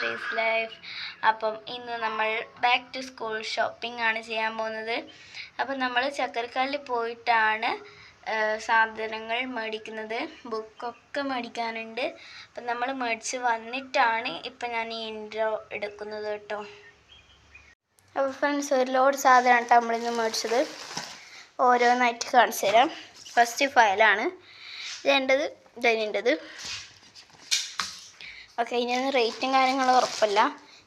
Channel life അപ്പം ഇന്ന് നമ്മൾ ബാക്ക് ടു സ്കൂൾ ഷോപ്പിംഗ് ആണ് ചെയ്യാൻ പോകുന്നത്. അപ്പം നമ്മൾ ചക്കരക്കാലിൽ പോയിട്ടാണ് സാധനങ്ങൾ മേടിക്കുന്നത്. ബുക്കൊക്കെ മേടിക്കാനുണ്ട്. അപ്പം നമ്മൾ മേടിച്ച് വന്നിട്ടാണ് ഇപ്പം ഞാൻ ഈ ഇൻട്രോ എടുക്കുന്നത് കേട്ടോ. അപ്പോൾ ഫ്രണ്ട്സ് ഒരു ലോഡ് സാധനമാണ് നമ്മളിന്ന് മേടിച്ചത്. ഓരോന്നായിട്ട് കാണിച്ചു തരാം. ഫസ്റ്റ് ഫയലാണ് ഇതേണ്ടത് ഇതതിന്റെത് ഓക്കെ ഇനി റേറ്റും കാര്യങ്ങളും ഉറപ്പല്ല.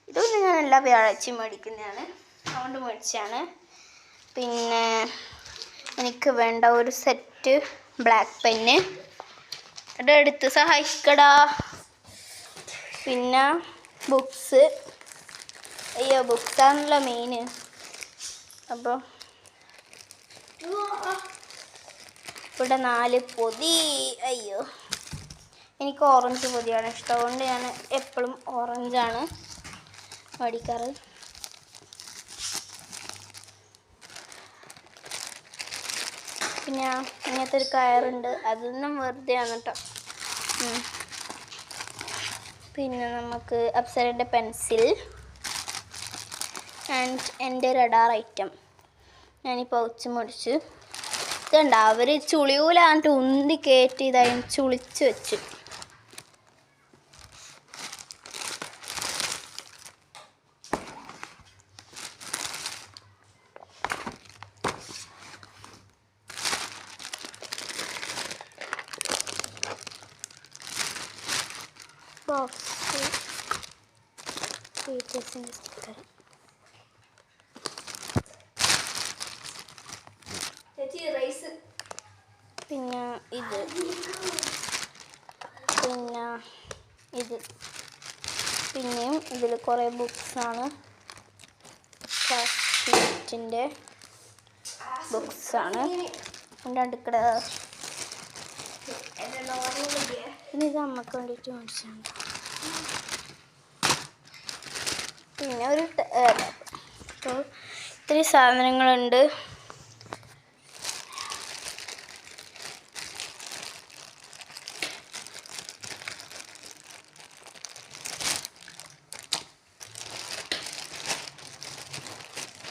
ഇതൊന്നും ഞാൻ എല്ലാ വ്യാഴാഴ്ചയും മേടിക്കുന്നതാണ്. അതുകൊണ്ട് മേടിച്ചാണ് പിന്നെ എനിക്ക് വേണ്ട ഒരു സെറ്റ് ബ്ലാക്ക് പെന്ന്. ഇവിടെ എടുത്ത് സഹായിക്കടാ. പിന്നെ ബുക്സ്. അയ്യോ ബുക്സാണല്ലോ മെയിൻ അപ്പോൾ ഇവിടെ നാല് പൊതി. അയ്യോ. എനിക്ക് ഓറഞ്ച് പൊതിയാണ് ഇഷ്ടം. അതുകൊണ്ട് ഞാൻ എപ്പോഴും ഓറഞ്ചാണ് മേടിക്കാറ്. പിന്നെ ഇങ്ങനത്തെ ഒരു കയറുണ്ട്. അതൊന്നും ആണ് കേട്ടോ. പിന്നെ നമുക്ക് അപ്സരന്റെ പെൻസിൽ ആൻഡ് എന്റെ റഡാർ ഐറ്റം. ഞാൻ ഈ പൗച്ച് മുടിച്ച് ഇതുണ്ട്. അവർ ചുളിയൂലാണ്ട് ഉന്തി കയറ്റി ഇതായി ചുളിച്ച് വെച്ചു. ബോക്സ് ടീച്ചേഴ്സിന്റെ സ്റ്റിക്കർ പിന്നെ ഇത്. പിന്നെ ഇത്. പിന്നെയും ഇതിൽ കുറേ ബുക്സാണ് ക്ലാസ്സിന്റെ ബുക്സാണ് എന്റെ അടുക്കട പിന്നെ അമ്മയ്ക്ക് വേണ്ടിയിട്ട് മേടിച്ചാണ് പിന്നെ ഒരു ഇത്ര സാധനങ്ങളുണ്ട്.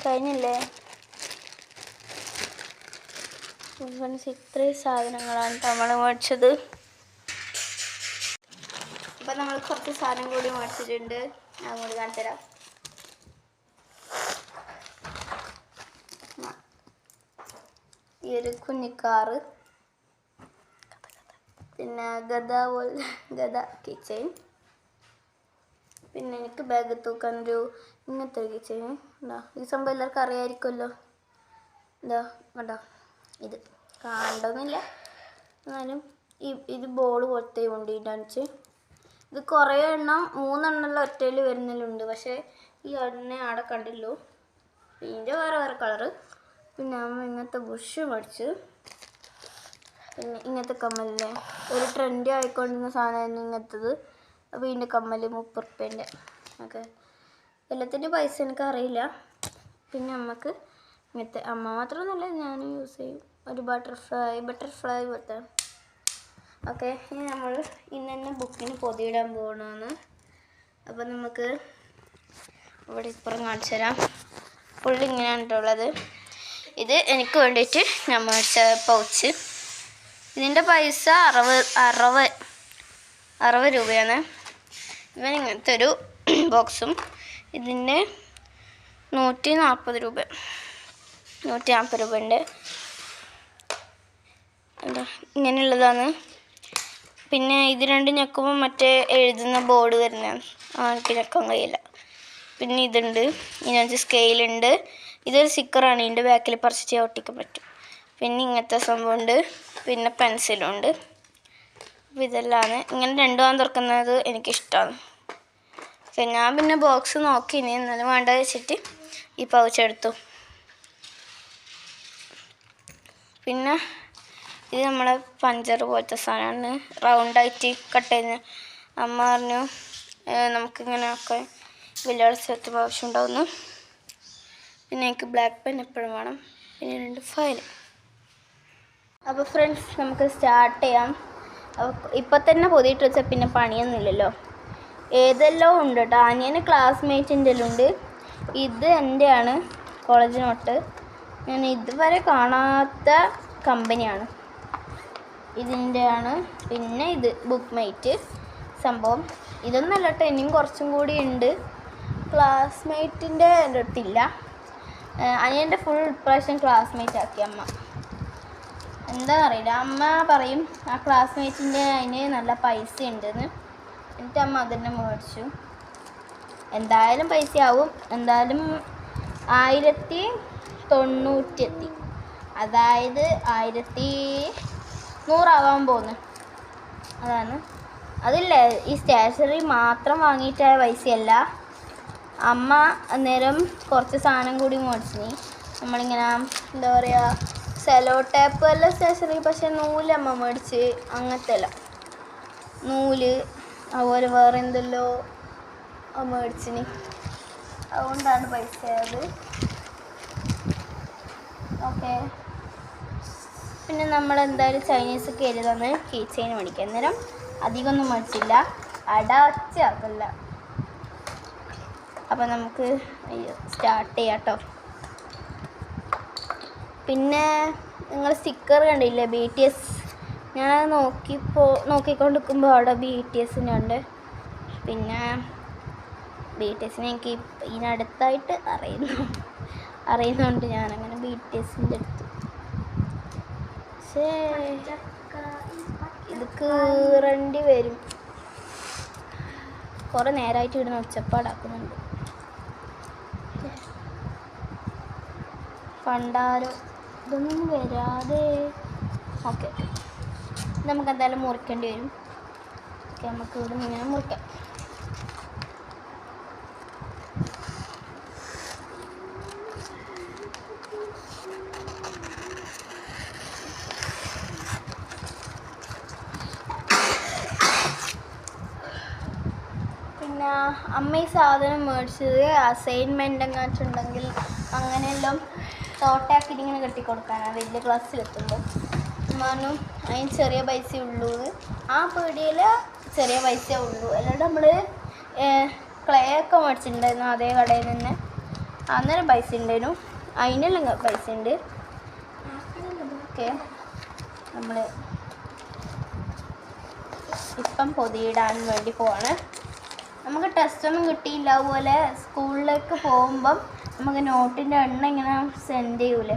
കഴിഞ്ഞില്ലേ? ഫ്രണ്ട്സ് ഇത്രയും സാധനങ്ങളാണ് നമ്മൾ മേടിച്ചത്. അപ്പം നമ്മൾ കുറച്ച് സാധനം കൂടി മേടിച്ചിട്ടുണ്ട്. ഞാൻ അങ്ങോട്ട് കാണിച്ചു തരാം. ഈ ഒരു കുഞ്ഞിക്കാറ് പിന്നെ ഗദ പോലെ ഗദ കിച്ചൻ പിന്നെ എനിക്ക് ബാഗ് തൂക്കാൻ ഒരു ഇങ്ങനത്തെ ഒരു കിച്ചൻ എന്താ ഈ സംഭവം എല്ലാവർക്കും അറിയാമായിരിക്കുമല്ലോ എന്താ കണ്ടോ? ഇത് കാണണമെന്നില്ല എന്നാലും ഈ ഇത് ബോൾ പോലത്തെ കൊണ്ടിട്ടാണ് വെച്ച് ഇത് കുറേ എണ്ണം മൂന്നെണ്ണമുള്ള ഒറ്റയിൽ വരുന്നതിലുണ്ട്. പക്ഷേ ഈ എണ്ണ അവിടെ കണ്ടില്ലു. പിന്നെ വേറെ വേറെ കളറ് പിന്നെ അമ്മ ഇങ്ങനത്തെ ബുഷ് മേടിച്ച്. പിന്നെ ഇങ്ങനത്തെ കമ്മലില്ലേ? ഒരു ട്രെൻഡി ആയിക്കൊണ്ടിരുന്ന സാധനമായിരുന്നു ഇങ്ങനത്തത്. അപ്പോൾ ഇതിന്റെ കമ്മൽ മുപ്പത് റുപ്യേന്റെ. ഓക്കെ. എല്ലാത്തിന്റെ പൈസ എനിക്ക് അറിയില്ല പിന്നെ അമ്മയ്ക്ക് ഇങ്ങനത്തെ അമ്മ മാത്രമൊന്നുമല്ല ഞാൻ യൂസ് ചെയ്യും. ഒരു ബട്ടർഫ്ലൈ ബട്ടർഫ്ലൈ പോലത്തെ. ഓക്കെ ഇനി നമ്മൾ ഇന്ന് തന്നെ ബുക്കിന് പൊതിയിടാൻ പോകണമെന്ന് അപ്പം നമുക്ക് ഇവിടെ ഇപ്പുറം കാണിച്ചു തരാം. ഫുള്ള് ഇങ്ങനെയാണ് ഉള്ളത്. ഇത് എനിക്ക് വേണ്ടിയിട്ട് ഞാൻ മേടിച്ച പൗച്ച് ഇതിന്റെ പൈസ അറുപത് അറുപത് അറുപത് രൂപയാണ്. ഇവൻ ഇങ്ങനത്തെ ഒരു ബോക്സും ഇതിന്റെ നൂറ്റി നാൽപ്പത് രൂപ. നൂറ്റി നാൽപ്പത് രൂപ ഉണ്ട് ഇങ്ങനെയുള്ളതാണ്. പിന്നെ ഇത് രണ്ട് ഞെക്കുമ്പോൾ മറ്റേ എഴുതുന്ന ബോർഡ് വരുന്നതാണ് ആൾക്ക് ഞെക്കാൻ കഴിയില്ല. പിന്നെ ഇതുണ്ട്. ഇതിനകത്ത് സ്കെയിലുണ്ട് ഇതൊരു സ്റ്റിക്കറാണ് ഇതിന്റെ ബാക്കിൽ പറിച്ച് ഒട്ടിക്കാൻ പറ്റും. പിന്നെ ഇങ്ങനത്തെ സംഭവമുണ്ട്. പിന്നെ പെൻസിലുണ്ട് അപ്പോൾ ഇതെല്ലാമാണ്. ഇങ്ങനെ രണ്ടുമാണ് തുറക്കുന്നത് എനിക്കിഷ്ടമാണ്. ഞാൻ പിന്നെ ബോക്സ് നോക്കി. ഇനി എന്നാലും വേണ്ട വെച്ചിട്ട് ഈ പൗച്ച് എടുത്തു. പിന്നെ ഇത് നമ്മളെ പഞ്ചർ പോലത്തെ സാധനമാണ്. റൗണ്ടായിട്ട് കട്ട് ചെയ്യുന്ന അമ്മ പറഞ്ഞു നമുക്കിങ്ങനെയൊക്കെ ആവശ്യം ആവശ്യമുണ്ടാവുന്നു പിന്നെ എനിക്ക് ബ്ലാക്ക് പെൻ എപ്പോഴും വേണം. പിന്നെ രണ്ട് ഫയൽ അപ്പോൾ ഫ്രണ്ട്സ് നമുക്ക് സ്റ്റാർട്ട് ചെയ്യാം. ഇപ്പം തന്നെ പൊതിയിട്ട് വെച്ചാൽ പിന്നെ പണിയൊന്നുമില്ലല്ലോ ഏതെല്ലാം ഉണ്ട് കേട്ടോ അനിയന് ക്ലാസ്മേറ്റിന്റെ ഉണ്ട് ഇത് എന്റെയാണ് കോളേജ് നോട്ട് ഞാൻ ഇതുവരെ കാണാത്ത കമ്പനിയാണ്. ഇതിന്റെയാണ് പിന്നെ ഇത് ബുക്ക് മൈറ്റ് സംഭവം. ഇതൊന്നല്ല കേട്ടോ ഇനിയും കുറച്ചും കൂടി ഉണ്ട്. ക്ലാസ്മേറ്റിന്റെ എന്റെ അടുത്തില്ല അനിയന്റെ ഫുൾ ഇപ്രാവശ്യം ക്ലാസ്മേറ്റ് ആക്കി അമ്മ. എന്താ അറിയില്ല അമ്മ പറയും ആ ക്ലാസ്മേറ്റിന്റെ അതിന് നല്ല പൈസ ഉണ്ടെന്ന്. എന്നിട്ട് അമ്മ അതിനെ മേടിച്ചു. എന്തായാലും പൈസ ആവും എന്തായാലും ആയിരത്തി തൊണ്ണൂറ്റെത്തി അതായത് ആയിരത്തി നൂറാവാൻ പോകുന്നു അതാണ്. അതില്ലേ ഈ സ്റ്റേഷനറി മാത്രം വാങ്ങിയിട്ടായ പൈസയല്ല. അമ്മ അന്നേരം കുറച്ച് സാധനം കൂടി മേടിച്ചിനി നമ്മളിങ്ങനെ എന്താ പറയുക സെലോ ടേപ്പ് എല്ലാം സ്റ്റേഷനറി പക്ഷേ അമ്മ മേടിച്ച് അങ്ങനത്തെ എല്ലാം നൂൽ അതുപോലെ വേറെ എന്തല്ലോ മേടിച്ചിനി. അതുകൊണ്ടാണ് പൈസ ആയത്. ഓക്കെ. പിന്നെ നമ്മൾ എന്തായാലും ചൈനീസ് ഒക്കെ എഴുതാന്ന് കീ ചെയിൻ മേടിക്കാം അന്നേരം അധികമൊന്നും മേടിച്ചില്ല അട ഒച്ച അതല്ല അപ്പം നമുക്ക് സ്റ്റാർട്ട് ചെയ്യാം പിന്നെ നിങ്ങൾ സ്റ്റിക്കർ കണ്ടില്ലേ ബി ടി എസ് ഞാനത് നോക്കിപ്പോൾ നോക്കിക്കൊണ്ടിരിക്കുമ്പോൾ അവിടെ ബി ടി എസിന്റെ ഉണ്ട്. പിന്നെ ബി ടി എസിനെ എനിക്ക് ഇതിനടുത്തായിട്ട് അറിയുന്നു. അറിയുന്നതുകൊണ്ട് ഞാനങ്ങനെ ബി ടി എസിന്റെ അടുത്ത്. പക്ഷേ ഇത് കീറേണ്ടി വരും. കുറേ നേരമായിട്ട് ഇവിടെ ഒച്ചപ്പാടാക്കുന്നുണ്ട്. പണ്ടാരോ ഇതൊന്നും വരാതെ. ഓക്കെ നമുക്ക് എന്തായാലും മുറിക്കേണ്ടി വരും. ഓക്കെ നമുക്ക് ഇവിടെ നിന്ന് ഇങ്ങനെ മുറിക്കാം. പിന്നെ അമ്മ ഈ സാധനം മേടിച്ചത് അസൈൻമെന്റ് എങ്ങാച്ചുണ്ടെങ്കിൽ അങ്ങനെയെല്ലാം തോട്ടാക്കിയിട്ട് ഇങ്ങനെ കെട്ടിക്കൊടുക്കാനാണ്. വലിയ ക്ലാസ്സിലെത്തുമ്പോൾ മാനും അതിന് ചെറിയ പൈസ ഉള്ളൂ ആ പീടിയിൽ ചെറിയ പൈസ ഉള്ളൂ. അല്ലാണ്ട് നമ്മൾ ക്ലേ ഒക്കെ മേടിച്ചിട്ടുണ്ടായിരുന്നു അതേ കടയിൽ നിന്ന്. അന്നേരം പൈസ ഉണ്ടായിരുന്നു. അതിനെല്ലാം പൈസ ഉണ്ട്. ഓക്കെ. നമ്മൾ ഇപ്പം പൊതിയിടാൻ വേണ്ടി പോവാണ്. നമുക്ക് ടെസ്റ്റ് ഒന്നും കിട്ടിയില്ല. അതുപോലെ സ്കൂളിലേക്ക് പോകുമ്പം നമുക്ക് നോട്ടിന്റെ എണ്ണ ഇങ്ങനെ സെൻഡ് ചെയ്യൂലേ.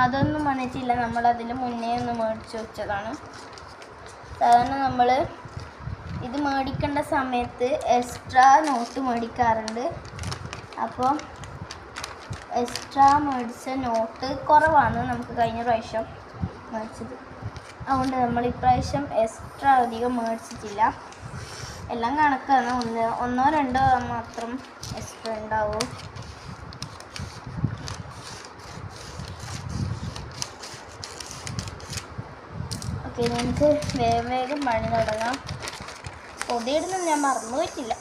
അതൊന്നും വന്നിട്ടില്ല. നമ്മളതിൽ മുന്നേ ഒന്ന് മേടിച്ച് വെച്ചതാണ്. സാധാരണ നമ്മൾ ഇത് മേടിക്കേണ്ട സമയത്ത് എക്സ്ട്രാ നോട്ട് മേടിക്കാറുണ്ട്. അപ്പോൾ എക്സ്ട്രാ മേടിച്ച നോട്ട് കുറവാണ് നമുക്ക് കഴിഞ്ഞ പ്രാവശ്യം മേടിച്ചത്. അതുകൊണ്ട് നമ്മൾ ഇപ്രാവശ്യം എക്സ്ട്രാ അധികം മേടിച്ചിട്ടില്ല. എല്ലാം കണക്കാണ്. ഒന്ന് ഒന്നോ രണ്ടോ മാത്രം എക്സ്ട്രാ ഉണ്ടാവും ഓക്കെ നമുക്ക് വേഗം വേഗം പണി തുടങ്ങാം. പൊതിയിടുന്നത് ഞാൻ മറന്നു പോയിട്ടില്ല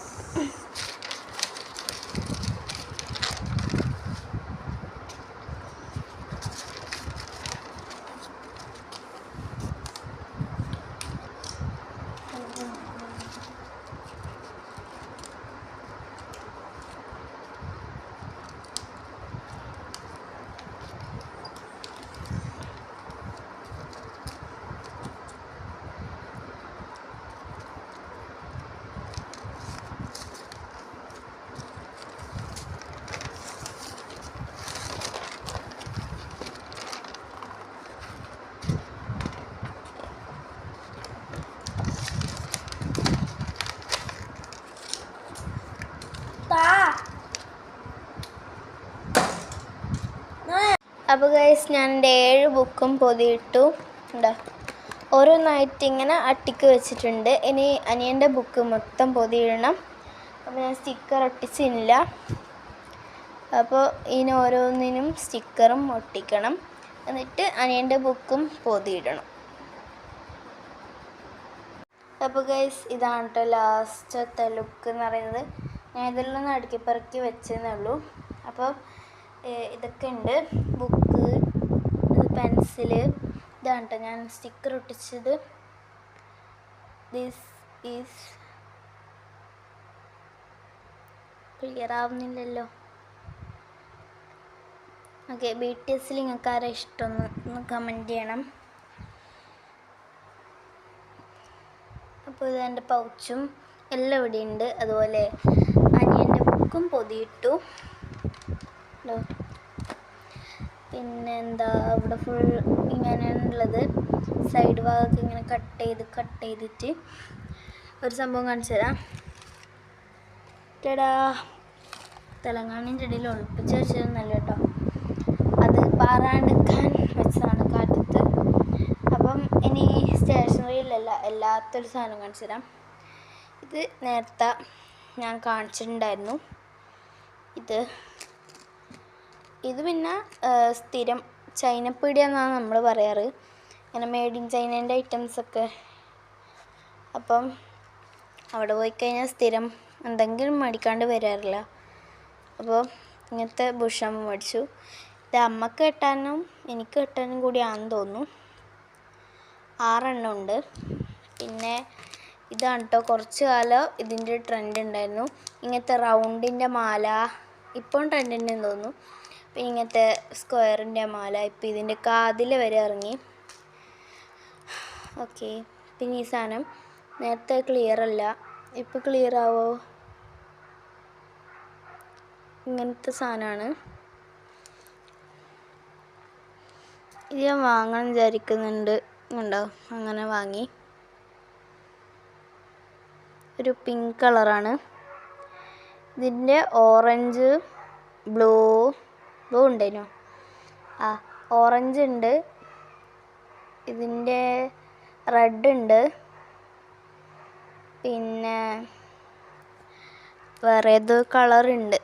അപ്പോൾ ഗൈസ് ഞാൻ എന്റെ ഏഴ് ബുക്കും പൊതിയിട്ടു. എന്താ ഓരോന്നായിട്ട് ഇങ്ങനെ അട്ടിക്ക് വെച്ചിട്ടുണ്ട്. ഇനി അനിയന്റെ ബുക്ക് മൊത്തം പൊതിയിടണം. അപ്പോൾ ഞാൻ സ്റ്റിക്കർ ഒട്ടിച്ചില്ല. അപ്പോൾ ഇനി ഓരോന്നിനും സ്റ്റിക്കറും ഒട്ടിക്കണം. എന്നിട്ട് അനിയന്റെ ബുക്കും പൊതിയിടണം. അപ്പോൾ ഗൈസ് ഇതാണ് കേട്ടോ ലാസ്റ്റത്തെ ലുക്ക് എന്ന് പറയുന്നത്. ഞാൻ ഇതെല്ലാം ഒന്ന് അടുക്കി പെറുക്കി ഉള്ളൂ. അപ്പോൾ ഇതൊക്കെ ഉണ്ട് ബുക്ക് പെൻസിൽ. ഇതാണ് കേട്ടോ ഞാൻ സ്റ്റിക്കർ ഒട്ടിച്ചത്. ദിസ് ഈസ് ക്ലിയർ ആവുന്നില്ലല്ലോ. ഓക്കെ ബി ടി എസിൽ നിങ്ങൾക്ക് ആരെ ഇഷ്ടമൊന്ന് ഒന്ന് കമന്റ് ചെയ്യണം. അപ്പോൾ ഇത് എന്റെ പൗച്ചും എല്ലാം ഇവിടെ ഉണ്ട് അതുപോലെ അനിയന്റെ ബുക്കും പൊതിയിട്ടു. ഹലോ പിന്നെ എന്താ അവിടെ ഫുൾ ഇങ്ങനെയാണുള്ളത്. സൈഡ് ഭാഗത്ത് ഇങ്ങനെ കട്ട് ചെയ്ത് കട്ട് ചെയ്തിട്ട് ഒരു സംഭവം കാണിച്ചു തരാം. കേടാ തെലങ്കാനയുടെ ഇടയിൽ ഒളിപ്പിച്ച് വെച്ചതൊന്നല്ല കേട്ടോ. അത് പാറാണ്ടിക്കാൻ വെച്ചതാണ് കാറ്റത്ത്. അപ്പം ഇനി സ്റ്റേഷനറിയിലല്ല എല്ലാത്തൊരു സാധനം കാണിച്ചു തരാം. ഇത് നേരത്തെ ഞാൻ കാണിച്ചിട്ടുണ്ടായിരുന്നു. ഇത് ഇത് പിന്നെ സ്ഥിരം ചൈനപ്പീടിയ എന്നാണ് നമ്മൾ പറയാറ്. ഇങ്ങനെ മെയ്ഡ് ഇൻ ചൈനേന്റെ ഐറ്റംസൊക്കെ അപ്പം അവിടെ പോയി കഴിഞ്ഞാൽ സ്ഥിരം എന്തെങ്കിലും മേടിക്കാണ്ട് വരാറില്ല. അപ്പോൾ ഇങ്ങനത്തെ ബുഷാമ്പ് മേടിച്ചു. ഇത് അമ്മയ്ക്ക് കെട്ടാനും എനിക്ക് കെട്ടാനും കൂടിയാണെന്ന് തോന്നുന്നു. ആറെണ്ണം ഉണ്ട്. പിന്നെ ഇതാണ് കേട്ടോ കുറച്ച് കാലം ഇതിന്റെ ട്രെൻഡ് ഉണ്ടായിരുന്നു. ഇങ്ങനത്തെ റൗണ്ടിന്റെ മാല ഇപ്പം ട്രെൻഡ് ഉണ്ടെന്ന് തോന്നുന്നു. പിന്നെ ഇങ്ങനത്തെ സ്ക്വയറിന്റെ മാല ഇപ്പം ഇതിന്റെ കാതിൽ വരെ ഇറങ്ങി. ഓക്കെ. പിന്നെ ഈ സാധനം നേരത്തെ ക്ലിയർ അല്ല. ഇപ്പം ക്ലിയർ ആവോ? ഇങ്ങനത്തെ സാധനമാണ്. ഇത് ഞാൻ വാങ്ങാൻ വിചാരിക്കുന്നുണ്ട്. ഉണ്ടോ അങ്ങനെ വാങ്ങി. ഒരു പിങ്ക് കളറാണ് ഇതിന്റെ ഓറഞ്ച് ബ്ലൂ ബ്ലൂ ഉണ്ടേനോ ആ ഓറഞ്ച് ഉണ്ട്. ഇതിന്റെ റെഡ് ഉണ്ട്. പിന്നെ വേറെ ഏതോ കളറുണ്ട്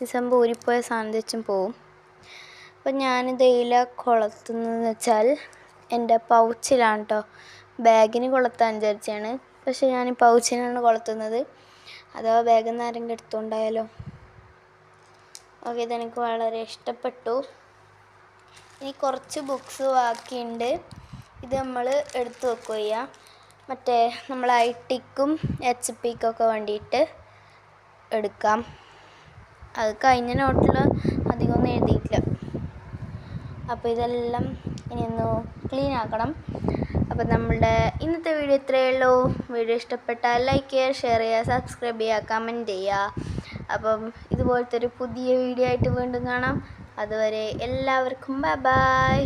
ഈ സംഭവം ഊരിപ്പോയ വെച്ചും പോവും. അപ്പം ഞാനിത് ഇല കൊളത്തുന്നതെന്ന് വെച്ചാൽ എന്റെ പൗച്ചിലാണ് കേട്ടോ ബാഗിന് കൊളുത്താൻ വിചാരിച്ചാണ്. പക്ഷെ ഞാൻ പൗച്ചിനാണ് കൊളുത്തുന്നത്. അഥവാ ബാഗിൽ നിന്ന് ആരെങ്കിലും എടുത്തുകൊണ്ടായാലോ ഓക്കെ ഇതെനിക്ക് വളരെ ഇഷ്ടപ്പെട്ടു. ഇനി കുറച്ച് ബുക്സ് ബാക്കിയുണ്ട്. ഇത് നമ്മൾ എടുത്തു വെക്കുക മറ്റേ നമ്മൾ ഐ ടിക്കും എച്ച് പിക്കൊക്കെ വേണ്ടിയിട്ട് എടുക്കാം. അത് കഴിഞ്ഞ നോട്ടിൽ അധികമൊന്നും എഴുതിയിട്ടില്ല. അപ്പോൾ ഇതെല്ലാം ഇനി ഒന്ന് ക്ലീൻ ആക്കണം. അപ്പോൾ നമ്മുടെ ഇന്നത്തെ വീഡിയോ ഇത്രയേ ഉള്ളൂ. വീഡിയോ ഇഷ്ടപ്പെട്ടാൽ ലൈക്ക് ചെയ്യുക ഷെയർ ചെയ്യുക സബ്സ്ക്രൈബ് ചെയ്യുക കമന്റ് ചെയ്യുക. അപ്പം ഇതുപോലത്തെ ഒരു പുതിയ വീഡിയോ ആയിട്ട് വീണ്ടും കാണാം. അതുവരെ എല്ലാവർക്കും ബൈ ബൈ